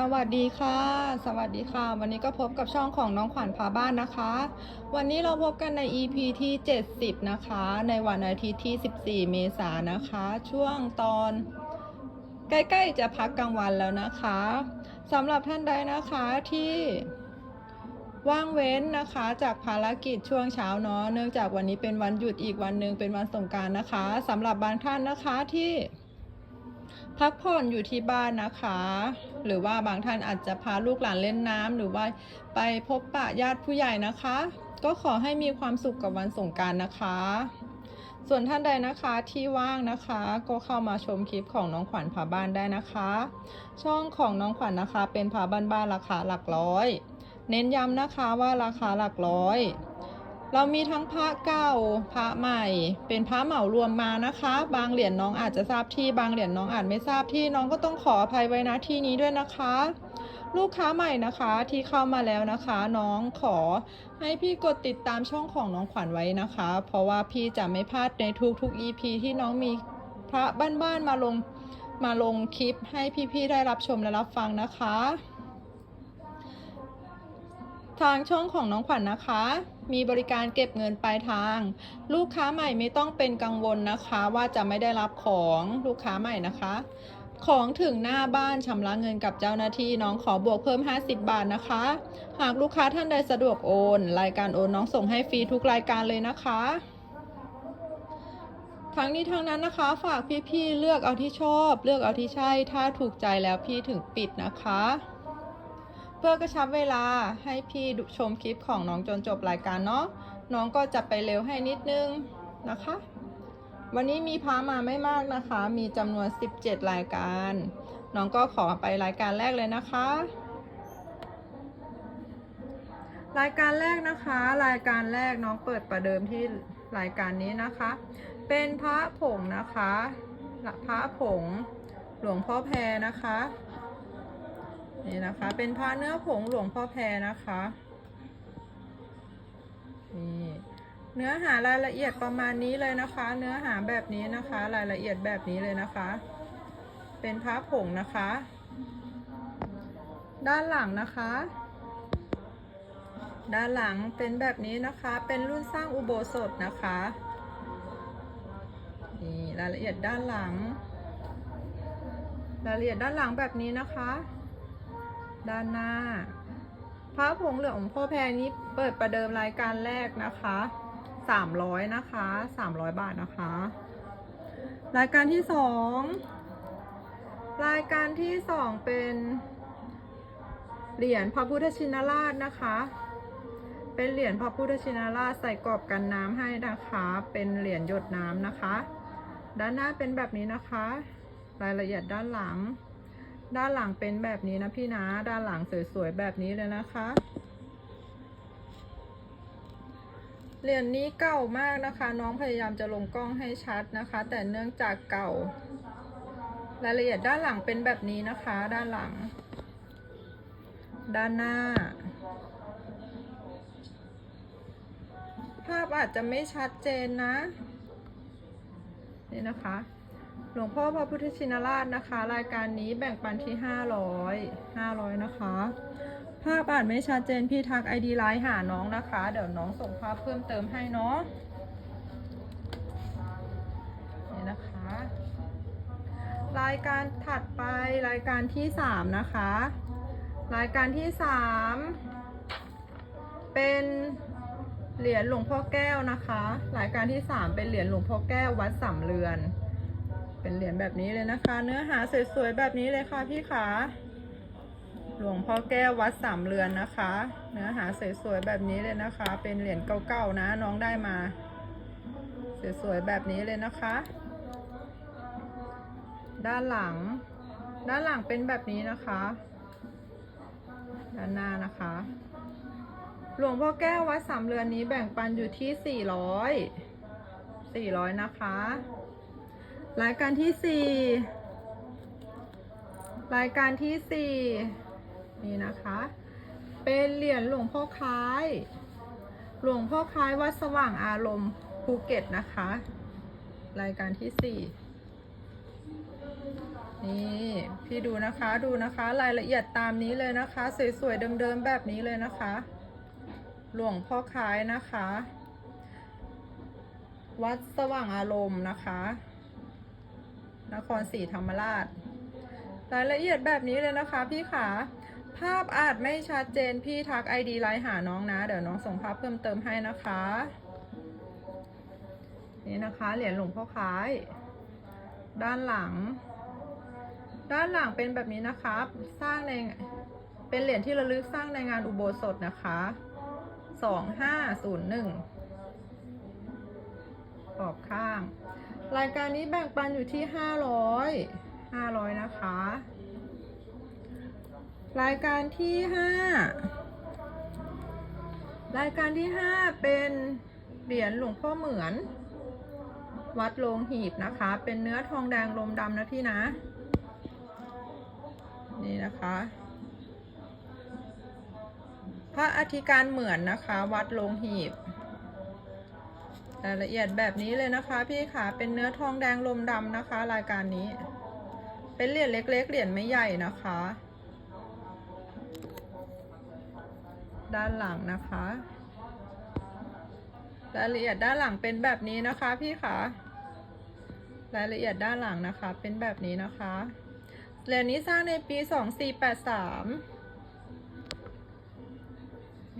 สวัสดีค่ะ สวัสดีค่ะ วันนี้ก็พบกับช่องของน้องขวัญพาบ้านนะคะ วันนี้เราพบกันใน EP ที่ 70 นะคะ ในวันอาทิตย์ที่ 14 เมษายนนะคะ ช่วงตอนใกล้ๆจะพักกลางวันแล้วนะคะสำหรับท่านใดนะคะที่ว่างเว้นนะคะจากภารกิจช่วงเช้าเนาะเนื่องจากวันนี้เป็นวันหยุดอีกวันหนึ่งเป็นวันสงการนะคะสำหรับบางท่านนะคะที่ พักผ่อนอยู่ที่บ้านนะคะ หรือว่าบางท่านอาจจะพาลูกหลานเล่นน้ำหรือว่าไปพบปะญาติผู้ใหญ่นะคะ ก็ขอให้มีความสุขกับวันสงการนะคะ ส่วนท่านใดนะคะที่ว่างนะคะ ก็เข้ามาชมคลิปของน้องขวัญพาบ้านได้นะคะ ช่องของน้องขวัญนะคะ เป็นพาบ้านบ้านราคาหลักร้อย เน้นย้ำนะคะว่าราคาหลักร้อย เรามีทั้งพระเก่าพระใหม่ เป็นพระเหมารวมมานะคะ บางเหรียญน้องอาจจะทราบที่บางเหรียญน้องอาจไม่ทราบที่น้องก็ต้องขออภัยไว้นะที่นี้ด้วยนะคะ ลูกค้าใหม่นะคะที่เข้ามาแล้วนะคะ น้องขอให้พี่กดติดตามช่องของน้องขวัญไว้นะคะ เพราะว่าพี่จะไม่พลาดในทุกๆ EP ที่น้องมีพระบ้านๆมาลงมาลงคลิปให้พี่ๆได้รับชมและรับฟังนะคะ ทางช่องของน้องขวัญนะคะ มีบริการเก็บเงินปลายทาง ลูกค้าใหม่ไม่ต้องเป็นกังวลนะคะว่าจะไม่ได้รับของลูกค้าใหม่นะคะ ของถึงหน้าบ้านชำระเงินกับเจ้าหน้าที่น้องขอบวกเพิ่ม 50 บาทนะคะ หากลูกค้าท่านใดสะดวกโอน รายการโอนน้องส่งให้ฟรีทุกรายการเลยนะคะทั้งนี้ทั้งนั้นนะคะ ฝากพี่ๆเลือกเอาที่ชอบ เลือกเอาที่ใช่ ถ้าถูกใจแล้วพี่ถึงปิดนะคะ เพื่อกระชับเวลาให้พี่ดูชมคลิปของน้องจนจบรายการเนาะน้องก็จะไปเร็วให้นิดนึงนะคะ วันนี้มีพามาไม่มากนะคะ มีจำนวน 17 รายการ น้องก็ขอไปรายการแรกเลยนะคะ รายการแรกนะคะ รายการแรกน้องเปิดประเดิมที่รายการนี้นะคะ เป็นพระผงนะคะพระผงหลวงพ่อแพรนะคะ นี่นะคะ เป็นพระเนื้อผงหลวงพ่อแพรนะคะนี่เนื้อหารายละเอียดประมาณนี้เลยนะคะ เนื้อหาแบบนี้นะคะ รายละเอียดแบบนี้เลยนะคะ เป็นพระผงนะคะ ด้านหลังนะคะ ด้านหลังเป็นแบบนี้นะคะ เป็นรุ่นสร้างอุโบสถนะคะนี่รายละเอียดด้านหลัง รายละเอียดด้านหลังแบบนี้นะคะ ด้านหน้า พระผงเหลืององพ่อแพรนี้เปิดประเดิมรายการแรกนะคะสามร้อยนะคะสามร้อยบาทนะคะ รายการที่สองรายการที่สองเป็นเหรียญพระพุทธชินราชนะคะ เป็นเหรียญพระพุทธชินราชใส่กรอบกันน้ำให้นะคะ เป็นเหรียญหยดน้ำนะคะ ด้านหน้าเป็นแบบนี้นะคะ รายละเอียดด้านหลัง ด้านหลังเป็นแบบนี้นะพี่นะ ด้านหลังสวยๆแบบนี้เลยนะคะ เหรียญนี้เก่ามากนะคะ น้องพยายามจะลงกล้องให้ชัดนะคะ แต่เนื่องจากเก่ารายละเอียดด้านหลังเป็นแบบนี้นะคะ ด้านหลัง ด้านหน้า ภาพอาจจะไม่ชัดเจนนะ นี่นะคะ หลวงพ่อพระพุทธชินราชนะคะ รายการนี้แบ่งปันที่ 500 500 นะคะ ภาพอ่านไม่ชัดเจนพี่ทักไอดีไลน์หาน้องนะคะ เดี๋ยวน้องส่งภาพเพิ่มเติมให้เนาะนี่นะคะ รายการถัดไปรายการที่ 3 นะคะ รายการที่ 3 เป็นเหรียญหลวงพ่อแก้วนะคะ รายการที่ 3 เป็นเหรียญหลวงพ่อแก้ววัดสามเรือน เป็นเหรียญแบบนี้เลยนะคะ เนื้อหาสวยๆแบบนี้เลยค่ะพี่ขาหลวงพ่อแก้ววัดสามเรือนนะคะ เนื้อหาสวยๆแบบนี้เลยนะคะ เป็นเหรียญเก่าๆนะ น้องได้มาสวยๆแบบนี้เลยนะคะ ด้านหลัง ด้านหลังเป็นแบบนี้นะคะ ด้านหน้านะคะ หลวงพ่อแก้ววัดสามเรือนนี้แบ่งปันอยู่ที่400 400นะคะ รายการที่4รายการที่4นี่นะคะ เป็นเหรียญหลวงพ่อคล้าย หลวงพ่อคล้ายวัดสว่างอารมณ์ภูเก็ตนะคะ รายการที่4นี่พี่ดูนะคะดูนะคะรายละเอียดตามนี้เลยนะคะ สวยๆเดิมๆแบบนี้เลยนะคะ หลวงพ่อคล้ายนะคะ วัดสว่างอารมณ์นะคะ นครศรีธรรมราช รายละเอียดแบบนี้เลยนะคะพี่ขาภาพอาจไม่ชัดเจนพี่ทัก ID ไลน์หาน้องนะ เดี๋ยวน้องส่งภาพเพิ่มเติมให้นะคะ นี่นะคะเหรียญหลวงพ่อคล้าย ด้านหลัง ด้านหลังเป็นแบบนี้นะครับสร้างในเป็นเหรียญที่ระลึกสร้างในงานอุโบสถนะคะสองห้าศูนย์หนึ่งขอบข้าง รายการนี้แบ่งปันอยู่ที่ห้าร้อยห้าร้อยนะคะ รายการที่ห้ารายการที่ห้าเป็นเหรียญหลวงพ่อเหมือน วัดโลงหีบนะคะ เป็นเนื้อทองแดงลมดำนะพี่นะ นี่นะคะ พระอธิการเหมือนนะคะ วัดโลงหีบ รายละเอียดแบบนี้เลยนะคะ พี่ขาเป็นเนื้อทองแดงลมดำนะคะ รายการนี้ เป็นเหรียญเล็ก ๆ เหรียญไม่ใหญ่นะคะ ด้านหลังนะคะ รายละเอียดด้านหลังเป็นแบบนี้นะคะ พี่ขารายละเอียดด้านหลังนะคะ เป็นแบบนี้นะคะเหรียญนี้สร้างในปี 2483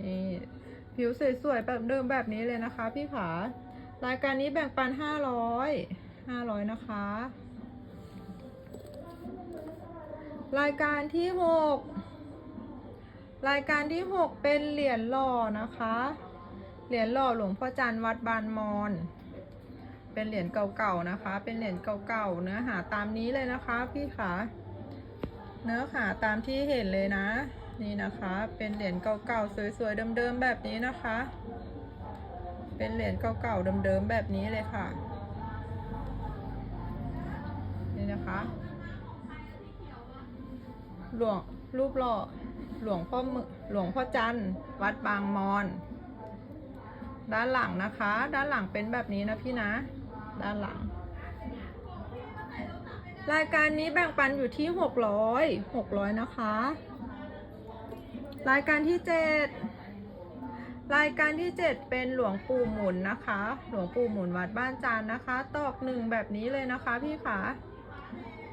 นี่ผิวสวยๆแบบเดิมแบบนี้เลยนะคะพี่ขา รายการนี้แบ่งปัน500 500นะคะ รายการที่6รายการที่6เป็นเหรียญหล่อนะคะ เหรียญหล่อหลวงพ่อจันทร์วัดบานมอน เป็นเหรียญเก่าๆนะคะ เป็นเหรียญเก่าๆเนื้อหาตามนี้เลยนะคะพี่ขาเนื้อหาตามที่เห็นเลยนะ นี่นะคะ เป็นเหรียญเก่าๆสวยๆเดิมๆแบบนี้นะคะ เป็นเหรียญเก่าๆเดิมๆแบบนี้เลยค่ะ นี่นะคะ หลวงรูปหล่อหลวงพ่อมือหลวงพ่อจันทร์วัดบางมอน ด้านหลังนะคะ ด้านหลังเป็นแบบนี้นะพี่นะ ด้านหลัง รายการนี้แบ่งปันอยู่ที่หกร้อยหกร้อยนะคะ รายการที่เจ็ด รายการที่เจ็ดเป็นหลวงปู่หมุนนะคะ หลวงปู่หมุนวัดบ้านจานนะคะ ตอกหนึ่งแบบนี้เลยนะคะพี่ขา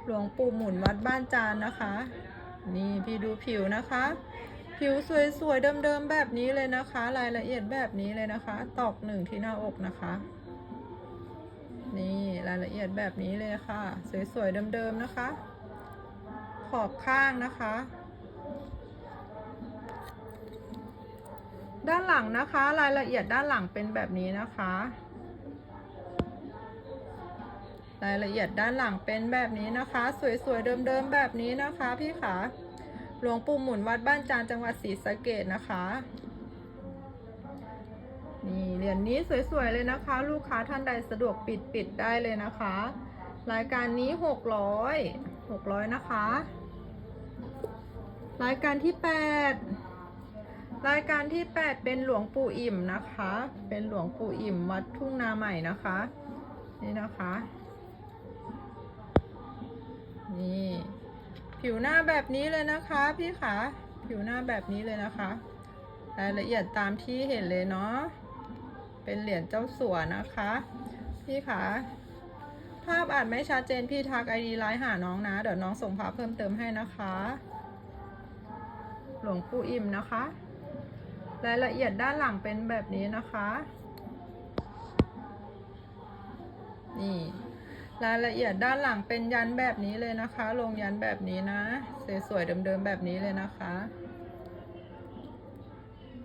หลวงปู่หมุนวัดบ้านจานนะคะ นี่พี่ดูผิวนะคะ ผิวสวยๆเดิมๆแบบนี้เลยนะคะ รายละเอียดแบบนี้เลยนะคะ ตอกหนึ่งที่หน้าอกนะคะ นี่รายละเอียดแบบนี้เลยค่ะ สวยๆเดิมๆนะคะ ขอบข้างนะคะ ด้านหลังนะคะรายละเอียดด้านหลังเป็นแบบนี้นะคะ รายละเอียดด้านหลังเป็นแบบนี้นะคะ สวยๆเดิมๆแบบนี้นะคะพี่ขาหลวงปู่หมุนวัดบ้านจานจังหวัดศรีสะเกดนะคะนี่เหรียญนี้สวยๆเลยนะคะ ลูกค้าท่านใดสะดวกปิดปิดได้เลยนะคะ รายการนี้หกร้อยหกร้อยนะคะ รายการที่แปด รายการที่แปดเป็นหลวงปู่อิ่มนะคะ เป็นหลวงปู่อิ่มวัดทุ่งนาใหม่นะคะ นี่นะคะ นี่ ผิวหน้าแบบนี้เลยนะคะพี่ขาผิวหน้าแบบนี้เลยนะคะ รายละเอียดตามที่เห็นเลยเนาะ เป็นเหรียญเจ้าสัวนะคะ พี่คะภาพอาจไม่ชัดเจนพี่ทักไอดีไลน์หาน้องนะ เดี๋ยวน้องส่งภาพเพิ่มเติมให้นะคะ หลวงปู่อิ่มนะคะ รายละเอียดด้านหลังเป็นแบบนี้นะคะ นี่รายละเอียดด้านหลังเป็นยันแบบนี้เลยนะคะ ลงยันแบบนี้นะ สวยๆเดิมๆแบบนี้เลยนะคะ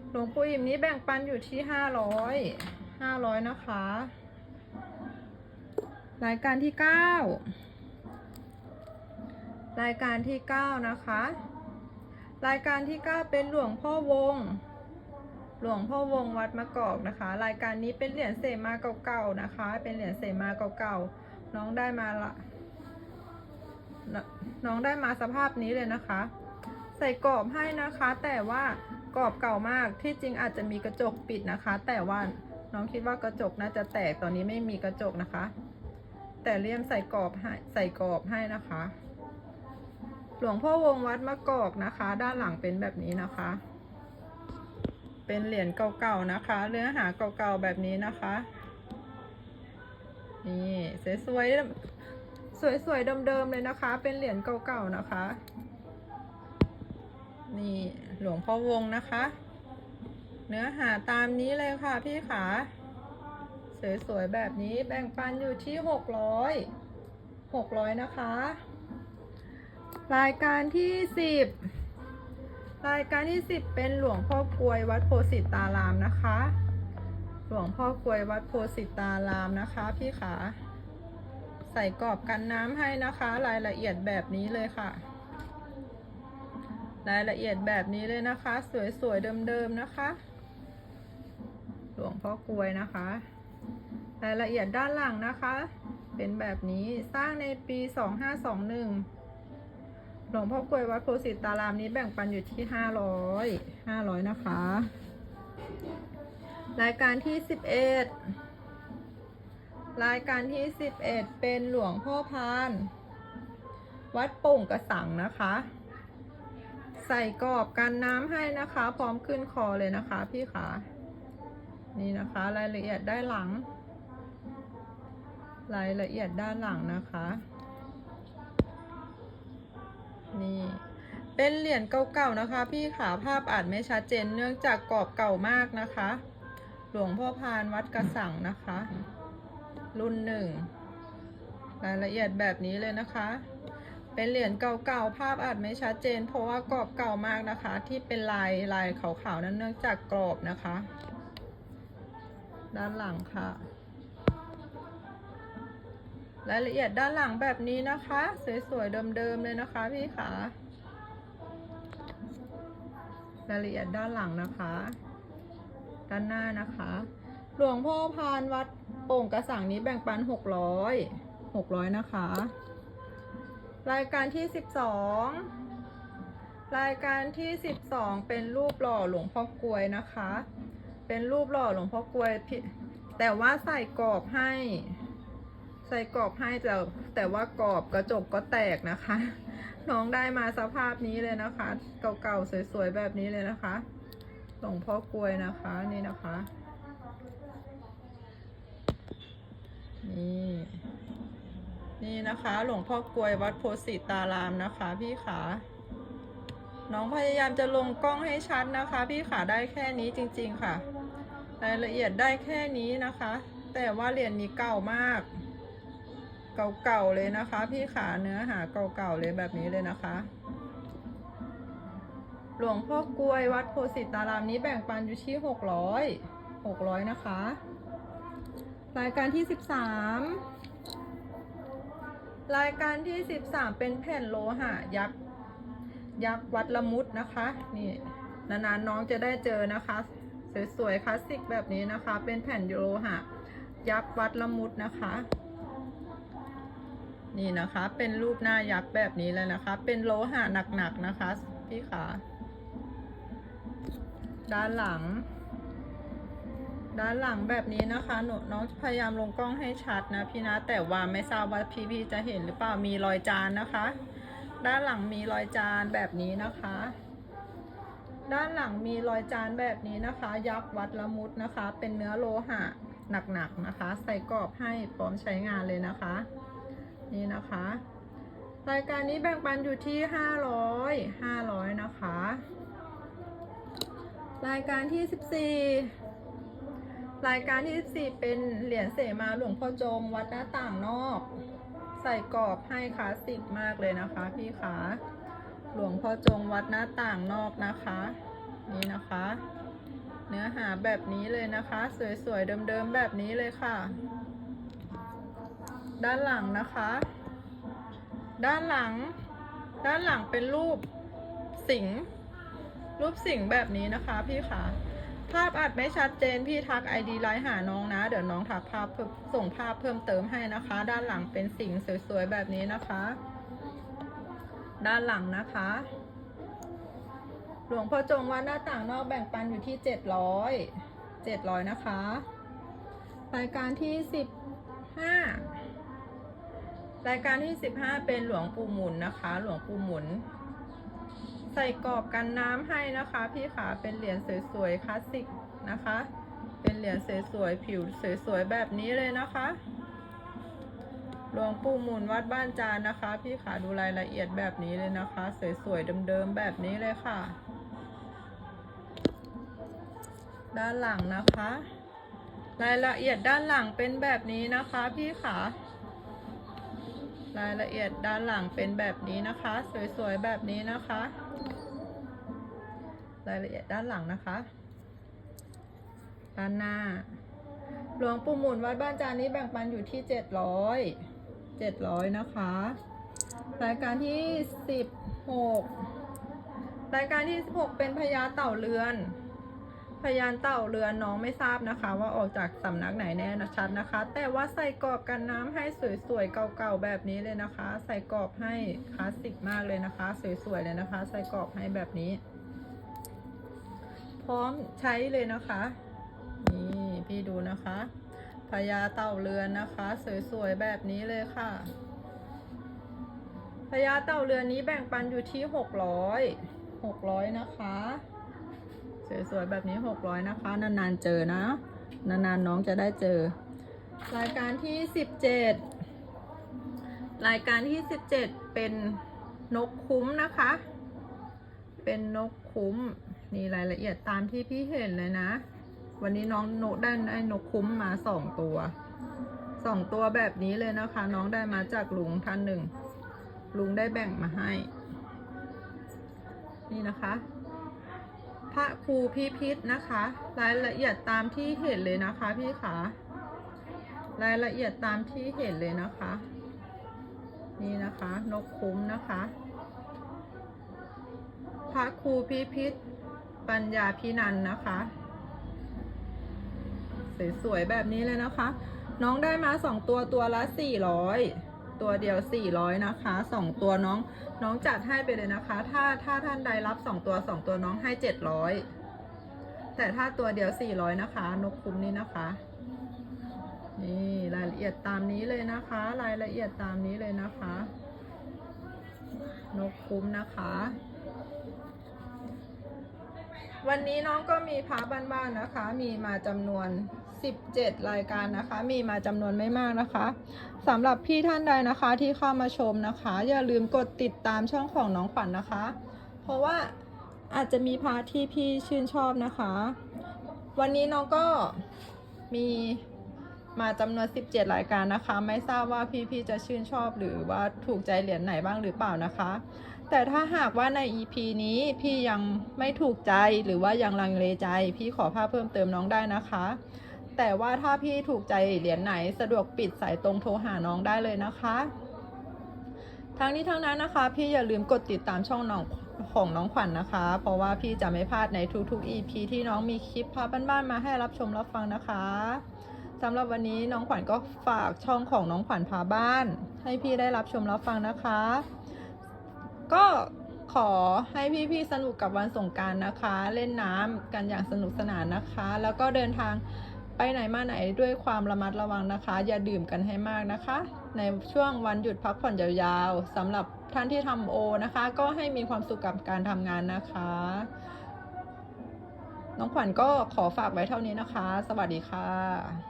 หลวงปู่อิ่มนี้แบ่งปันอยู่ที่ห้าร้อยห้าร้อยนะคะ รายการที่เก้ารายการที่เก้านะคะ รายการที่เก้าเป็นหลวงพ่อวง หลวงพ่อวงวัดมะกอกนะคะ รายการนี้เป็นเหรียญเสมาเก่าๆนะคะ เป็นเหรียญเสมาเก่าๆน้องได้มาละน้องได้มาสภาพนี้เลยนะคะ ใส่กรอบให้นะคะ แต่ว่ากรอบเก่ามากที่จริงอาจจะมีกระจกปิดนะคะ แต่ว่าน้องคิดว่ากระจกน่าจะแตกตอนนี้ไม่มีกระจกนะคะ แต่เลี่ยมใส่กรอบให้ใส่กรอบให้นะคะ หลวงพ่อวงวัดมะกอกนะคะ ด้านหลังเป็นแบบนี้นะคะ เป็นเหรียญเก่าๆนะคะ เนื้อหาเก่าๆแบบนี้นะคะ นี่สวยๆสวยๆเดิมๆเลยนะคะ เป็นเหรียญเก่าๆนะคะ นี่หลวงพ่อวงนะคะ เนื้อหาตามนี้เลยค่ะพี่ขาสวยๆแบบนี้แบ่งปันอยู่ที่หกร้อยหกร้อยนะคะ รายการที่สิบ รายการที่สิบเป็นหลวงพ่อกลวยวัดโพสิตารามนะคะ หลวงพ่อกลวยวัดโพสิตารามนะคะ พี่ขา ใส่กรอบกันน้ำให้นะคะ รายละเอียดแบบนี้เลยค่ะ รายละเอียดแบบนี้เลยนะคะ สวยๆเดิมๆนะคะ หลวงพ่อกลวยนะคะ รายละเอียดด้านหลังนะคะ เป็นแบบนี้สร้างในปี 2521 หลวงพ่อกลวยวัดโพสิตารามนี้แบ่งปันอยู่ที่500 500นะคะ รายการที่11รายการที่11เป็นหลวงพ่อพาน วัดโป่งกระสังนะคะ ใส่กรอบกันน้ำให้นะคะ พร้อมขึ้นคอเลยนะคะพี่ขานี่นะคะรายละเอียดด้านหลัง รายละเอียดด้านหลังนะคะ นี่ เป็นเหรียญเก่าๆนะคะ พี่ขาภาพอาจไม่ชัดเจนเนื่องจากกรอบเก่ามากนะคะ หลวงพ่อพานวัดกระสังนะคะ รุ่นหนึ่งรายละเอียดแบบนี้เลยนะคะ เป็นเหรียญเก่าๆ ภาพอาจไม่ชัดเจน เพราะว่ากรอบเก่ามากนะคะ ที่เป็นลายลายขาวๆนั้นเนื่องจากกรอบนะคะ ด้านหลังค่ะ รายละเอียดด้านหลังแบบนี้นะคะ สวยๆเดิมๆเลยนะคะพี่ขารายละเอียดด้านหลังนะคะ ด้านหน้านะคะ หลวงพ่อพานวัดโป่งกระสังนี้แบ่งปันหกร้อยหกร้อยนะคะ รายการที่สิบสองรายการที่สิบสองเป็นรูปหล่อหลวงพ่อกลวยนะคะ เป็นรูปหล่อหลวงพ่อกลวยแต่ว่าใส่กรอบให้ ใส่กรอบให้แต่แต่ว่ากรอบกระจกก็แตกนะคะ น้องได้มาสภาพนี้เลยนะคะ เก่าๆสวยๆแบบนี้เลยนะคะหลวงพ่อกลวยนะคะนี่นะคะ นี่นี่นะคะ หลวงพ่อกลวยวัดโพสิตารามนะคะ พี่ขาน้องพยายามจะลงกล้องให้ชัดนะคะ พี่ขาได้แค่นี้จริง ๆค่ะรายละเอียดได้แค่นี้นะคะ แต่ว่าเหรียญนี้เก่ามาก เก่าๆเลยนะคะ พี่ขาเนื้อหาเก่าๆเลยแบบนี้เลยนะคะ หลวงพ่อกล้วยวัดโพสิตารามนี้แบ่งปันอยู่ที่หกร้อยหกร้อยนะคะ รายการที่สิบสามรายการที่สิบสามเป็นแผ่นโลหะยักษ์ยักษ์วัดละมุดนะคะนี่นานๆน้องจะได้เจอนะคะ สวยๆคลาสสิกแบบนี้นะคะ เป็นแผ่นโลหะยักษ์วัดละมุดนะคะ นี่นะคะ เป็นรูปหน้ายักษ์แบบนี้เลยนะคะ เป็นโลหะหนักๆนะคะ พี่ขาด้านหลัง ด้านหลังแบบนี้นะคะหนูน้องพยายามลงกล้องให้ชัดนะพี่นะ แต่ว่าไม่ทราบว่าพี่พี่ๆจะเห็นหรือเปล่ามีรอยจานนะคะ ด้านหลังมีรอยจานแบบนี้นะคะ ด้านหลังมีรอยจานแบบนี้นะคะ ยักษ์วัดละมุดนะคะ เป็นเนื้อโลหะหนักๆนะคะ ใส่กรอบให้พร้อมใช้งานเลยนะคะ นี่นะคะ รายการนี้แบ่งปันอยู่ที่500 500นะคะ รายการที่14รายการที่14เป็นเหรียญเสมาหลวงพ่อจมวัดหน้าต่างนอก ใส่กรอบให้คลาสสิกมากเลยนะคะ พี่ขาหลวงพ่อจงวัดหน้าต่างนอกนะคะ นี่นะคะ เนื้อหาแบบนี้เลยนะคะ สวยๆเดิมๆแบบนี้เลยค่ะ ด้านหลังนะคะ ด้านหลัง ด้านหลังเป็นรูปสิงห์รูปสิงห์แบบนี้นะคะพี่คะภาพอาจไม่ชัดเจนพี่ทักไอดีไลน์หาน้องนะ เดี๋ยวน้องทักภาพเพิ่มส่งภาพเพิ่มเติมให้นะคะ ด้านหลังเป็นสิงห์สวยๆแบบนี้นะคะ ด้านหลังนะคะ หลวงพ่อจงวัดหน้าต่างนอกแบ่งปันอยู่ที่เจ็ดร้อยเจ็ดร้อยนะคะรายการที่สิบห้า รายการที่ 15 เป็นหลวงปู่หมุนนะคะ หลวงปู่หมุน ใส่กรอบกันน้ำให้นะคะ พี่ขาเป็นเหรียญสวยๆคลาสสิกนะคะ เป็นเหรียญสวยๆผิวสวยๆแบบนี้เลยนะคะ หลวงปู่หมุนวัดบ้านจานนะคะ พี่ขาดูรายละเอียดแบบนี้เลยนะคะ สวยๆเดิมๆแบบนี้เลยค่ะ ด้านหลังนะคะ รายละเอียดด้านหลังเป็นแบบนี้นะคะ พี่ขา รายละเอียดด้านหลังเป็นแบบนี้นะคะ สวยๆแบบนี้นะคะ รายละเอียดด้านหลังนะคะ ด้านหน้า หลวงปู่หมุนวัดบ้านจานนี้แบ่งปันอยู่ที่เจ็ดร้อยเจ็ดร้อยนะคะ รายการที่สิบหกรายการที่สิบหกเป็นพญาเต่าเรือน พยานเต่าเรือนน้องไม่ทราบนะคะ ว่าออกจากสำนักไหนแน่นะชัดนะคะ แต่ว่าใส่กรอบกันน้ำให้สวยๆเก่าๆแบบนี้เลยนะคะ ใส่กรอบให้คลาสสิกมากเลยนะคะ สวยๆเลยนะคะ ใส่กรอบให้แบบนี้ พร้อมใช้เลยนะคะ นี่พี่ดูนะคะพญาเต่าเรือนนะคะ สวยๆแบบนี้เลยค่ะพญาเต่าเรือนนี้แบ่งปันอยู่ที่หกร้อยหกร้อยนะคะ สวยๆแบบนี้หกร้อยนะคะ นานๆเจอนะ นานๆน้องจะได้เจอ รายการที่สิบเจ็ดรายการที่สิบเจ็ดเป็นนกคุ้มนะคะ เป็นนกคุ้มนี่รายละเอียดตามที่พี่เห็นเลยนะ วันนี้น้องนกได้ได้นกคุ้มมาสองตัวสองตัวแบบนี้เลยนะคะ น้องได้มาจากลุงท่านหนึ่งลุงได้แบ่งมาให้ นี่นะคะ พระครูพิพิธนะคะ รายละเอียดตามที่เห็นเลยนะคะพี่ขารายละเอียดตามที่เห็นเลยนะคะ นี่นะคะ นกคุ้มนะคะ พระครูพิพิธปัญญาพินันนะคะ สวยๆแบบนี้เลยนะคะ น้องได้มาสองตัวตัวละสี่ร้อย ตัวเดียวสี่ร้อยนะคะสองตัวน้องน้องจัดให้ไปเลยนะคะ ถ้าถ้าท่านใดรับสองตัวสองตัวน้องให้เจ็ดร้อยแต่ถ้าตัวเดียวสี่ร้อยนะคะ นกคุ้มนี่นะคะ นี่รายละเอียดตามนี้เลยนะคะ รายละเอียดตามนี้เลยนะคะ นกคุ้มนะคะวันนี้น้องก็มีพระบ้านๆนะคะ มีมาจำนวน 17 รายการนะคะ มีมาจำนวนไม่มากนะคะสำหรับพี่ท่านใดนะคะที่เข้ามาชมนะคะ อย่าลืมกดติดตามช่องของน้องขวัญนนะคะ เพราะว่าอาจจะมีพระที่พี่ชื่นชอบนะคะ วันนี้น้องก็มีมาจำนวน 17 รายการนะคะ ไม่ทราบว่าพี่ๆจะชื่นชอบหรือว่าถูกใจเหรียญไหนบ้างหรือเปล่านะคะ แต่ถ้าหากว่าใน EP นี้พี่ยังไม่ถูกใจหรือว่ายังลังเลใจ พี่ขอภาพเพิ่มเติมน้องได้นะคะ แต่ว่าถ้าพี่ถูกใจเหรียญไหนสะดวกปิดสายตรงโทรหาน้องได้เลยนะคะทั้งนี้ทั้งนั้นนะคะ พี่อย่าลืมกดติดตามช่องน้องของน้องขวัญนนะคะ เพราะว่าพี่จะไม่พลาดในทุกๆ EP ที่น้องมีคลิปพาบ้านๆมาให้รับชมรับฟังนะคะสำหรับวันนี้น้องขวัญก็ฝากช่องของน้องขวัญพาบ้าน ให้พี่ได้รับชมรับฟังนะคะ ก็ขอให้พี่ๆสนุกกับวันสงการนะคะ เล่นน้ำกันอย่างสนุกสนานนะคะ แล้วก็เดินทาง ไปไหนมาไหนด้วยความระมัดระวังนะคะ อย่าดื่มกันให้มากนะคะ ในช่วงวันหยุดพักผ่อนยาวๆสำหรับท่านที่ทำโอนะคะ ก็ให้มีความสุขกับการทำงานนะคะ น้องขวัญก็ขอฝากไว้เท่านี้นะคะ สวัสดีค่ะ